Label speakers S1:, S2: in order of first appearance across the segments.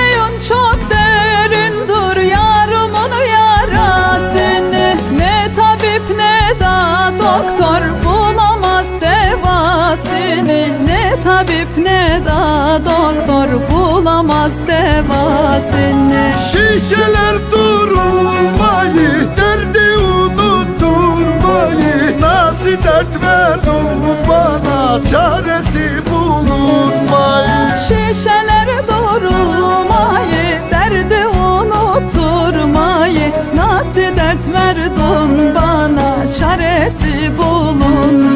S1: Suyun çok
S2: derindir yarımın yarasını Ne tabip ne da doktor bulamaz devasını. Ne tabip ne da doktor bulamaz devasını.
S1: Şişeler durulmayı derdi unutulmayı Nasıl dert verdin bana çaresi bulunmayı Şişeler Çaresi bulunmayı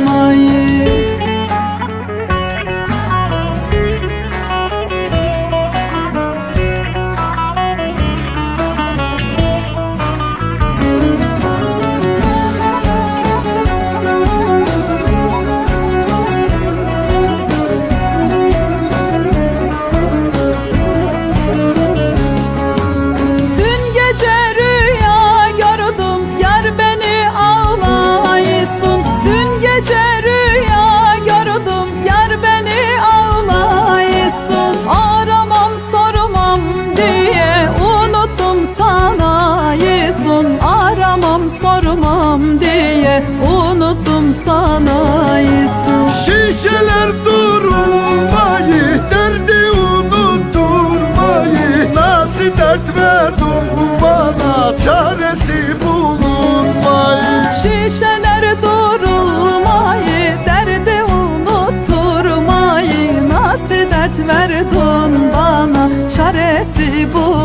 S1: sormam diye Unuttum sanayısın
S2: Şişeler durulmayı Derdi unutturmayı Nasıl dert verdin bana? Çaresi bulunmayı.
S1: Şişeler durulmayı, derdi unutturmayı Nasıl dert verdin bana, çaresi bulunmayı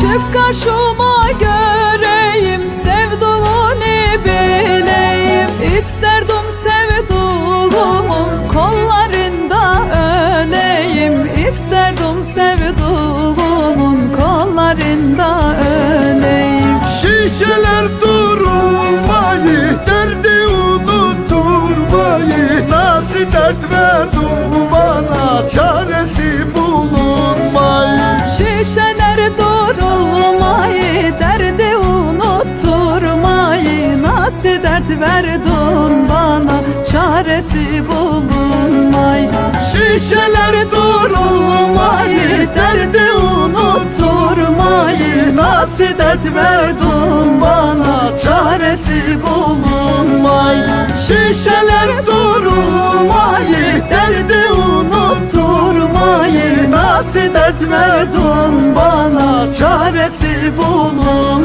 S1: Çık karşıma göreyim Sevduğunu bileyim. İsterdim sevduğumun Kollarında öleyim İsterdim sevduğumun Kollarında öleyim
S2: Şişeler durulmayı
S1: dert verdin bana, çaresi bulunmayı
S2: Şişeler durulmayı Derdi unutturmayı Nasıl dert verdin bana Çaresi bulunmayı Şişeler durulmayı Derdi unutturmayı Nasıl dert verdin bana Çaresi bulunmayı